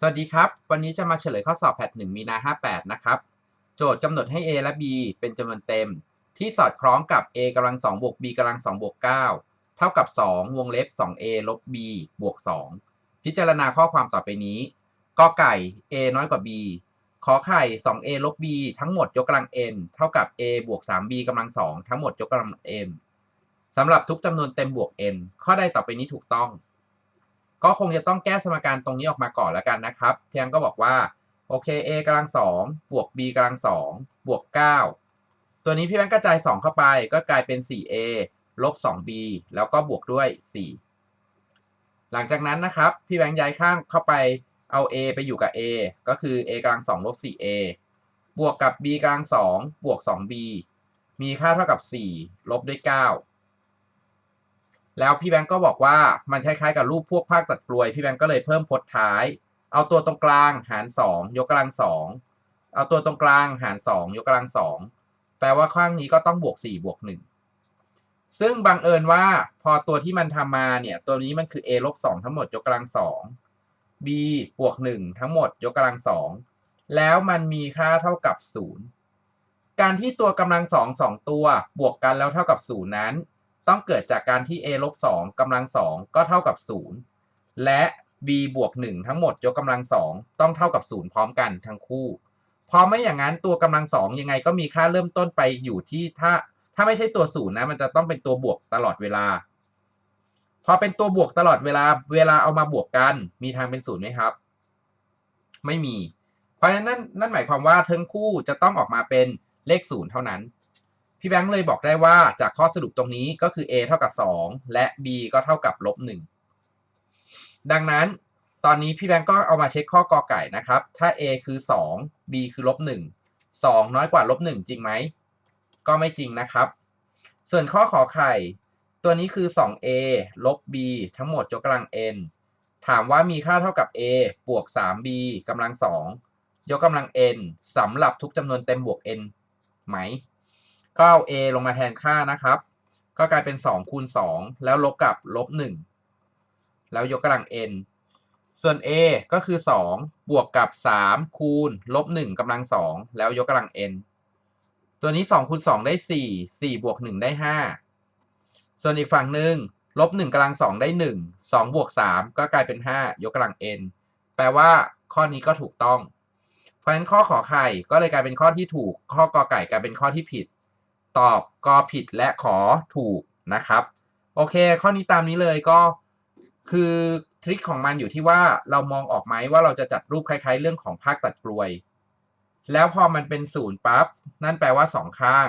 สวัสดีครับ วันนี้จะมาเฉลยข้อสอบแพท1มีนา 58 นะครับ โจทย์กำหนดให้ a และ b เป็นจำนวนเต็ม ที่สอดคล้องกับ a กำลัง2บวก b กำลัง2บวก9เท่ากับ 2 วงเล็บ 2a ลบ b บวก 2 พิจารณาข้อความต่อไปนี้กอไก่ a น้อยกว่า b ขอไข่ 2a ลบ b ทั้งหมดยกกำลัง n เท่ากับ a บวก 3b กำลัง 2 ทั้งหมดยกกำลัง n สำหรับทุกจำนวนเต็มบวก n ข้อใดต่อไปนี้ถูกต้อง ก็คงจะต้องแก้สมการตรงนี้ออกมาก่อนแล้วกันนะครับ เพียงก็บอกว่าโอเค a กำลังสองบวก b กำลังสองบวก 9 ตัวนี้พี่แบงค์กระจาย 2 เข้าไปก็กลายเป็น 4a ลบ 2b แล้วก็บวกด้วย 4 หลังจากนั้นนะครับ พี่แบงค์ย้ายข้างเข้าไปเอา a ไปอยู่กับ a ก็คือ a กำลัง2ลบ 4a บวกกับ b กำลัง2บวก 2b มีค่าเท่ากับ 4 ลบด้วย 9 แล้วพี่แบงก์ก็บอกว่ามันคล้ายๆกับรูปพวกภาคตัดกลวย พี่แบงก์ก็เลยเพิ่มพจน์ท้าย เอาตัวตรงกลางหาร 2 ยกกำลัง2เอาตัวตรงกลางหาร 2 ยกกำลัง2แปลว่าข้างนี้ก็ต้องบวก4บวก1ซึ่งบังเอิญว่าพอตัวที่มันทำมาเนี่ยตัวนี้มันคือ a ลบ2ทั้งหมดยกกำลัง2 b บวก1ทั้งหมดยกกำลัง2แล้วมันมีค่าเท่ากับ 0 การที่ตัวกำลัง2 2ตัวบวกกันแล้วเท่ากับ 0 นั้น ต้องเกิดจากการที่ a ลบ2กำลัง2ก็เท่ากับ 0 และ b บวก1ทั้งหมดยกกำลัง2ต้องเท่ากับ 0 พร้อมกันทั้งคู่พราะไม่อย่างนั้นตัวกำลัง2ยังไงก็มีค่าเริ่มต้นไปอยู่ที่ถ้าถ้าไม่ใช่ตัวศูนย์นะมันจะต้องเป็นตัวบวกตลอดเวลา พอเป็นตัวบวกตลอดเวลาเวลาเอามาบวกกัน มีทางเป็นศูนย์ไหมครับ ไม่มี เพราะฉะนั้นนั่นนั่นหมายความว่าทั้งคู่จะต้องออกมาเป็นเลขศูนย์เท่านั้น พี่แบงค์เลยบอกได้ว่าจากข้อสรุปตรงนี้ก็คือ a เท่ากับ 2 และ b ก็เท่ากับลบ1ดังนั้นตอนนี้พี่แบงค์ก็เอามาเช็คข้อกอไก่นะครับ ถ้า a คือ 2 b คือลบ1 2 น้อยกว่าลบ1จริงไหม ก็ไม่จริงนะครับ ส่วนข้อขอไข่ ตัวนี้คือ 2a ลบ b ทั้งหมดยกกำลัง n ถามว่ามีค่าเท่ากับ a บวก 3b กำลัง 2 ยกกำลัง n สำหรับทุกจำนวนเต็มบวก n ไหม ก็เอา a ลงมาแทนค่านะครับ ก็กลายเป็น 2 คูณ 2 แล้วลบกับลบ 1 แล้วยกกำลัง n ส่วน a ก็คือ 2 บวกกับ 3 คูณลบ 1กำลัง 2 แล้วยกกำลัง n ตัวนี้ 2 คูณ 2 ได้ 4 4 บวก 1 ได้ 5 ส่วนอีกฝั่งหนึ่งลบ 1กำลัง 2 ได้ 1 2 บวก 3 ก็กลายเป็น 5 ยกกำลัง n แปลว่าข้อนี้ก็ถูกต้อง เพราะฉะนั้นข้อขอไข่ก็เลยกลายเป็นข้อที่ถูก ข้อกอไก่กลายเป็นข้อที่ผิด ตอบก็ผิดและขอถูกนะครับ โอเค ข้อนี้ตามนี้เลยก็คือทริคของมันอยู่ที่ว่าเรามองออกไหมว่าเราจะจัดรูปคล้าย ๆ เรื่องของภาคตัดกลวย แล้วพอมันเป็นศูนย์ปั๊บนั่นแปลว่าสองข้าง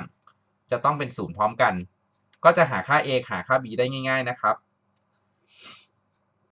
จะต้องเป็นศูนย์พร้อมกัน ก็จะหาค่า a หาค่า b ได้ง่าย ๆ นะครับ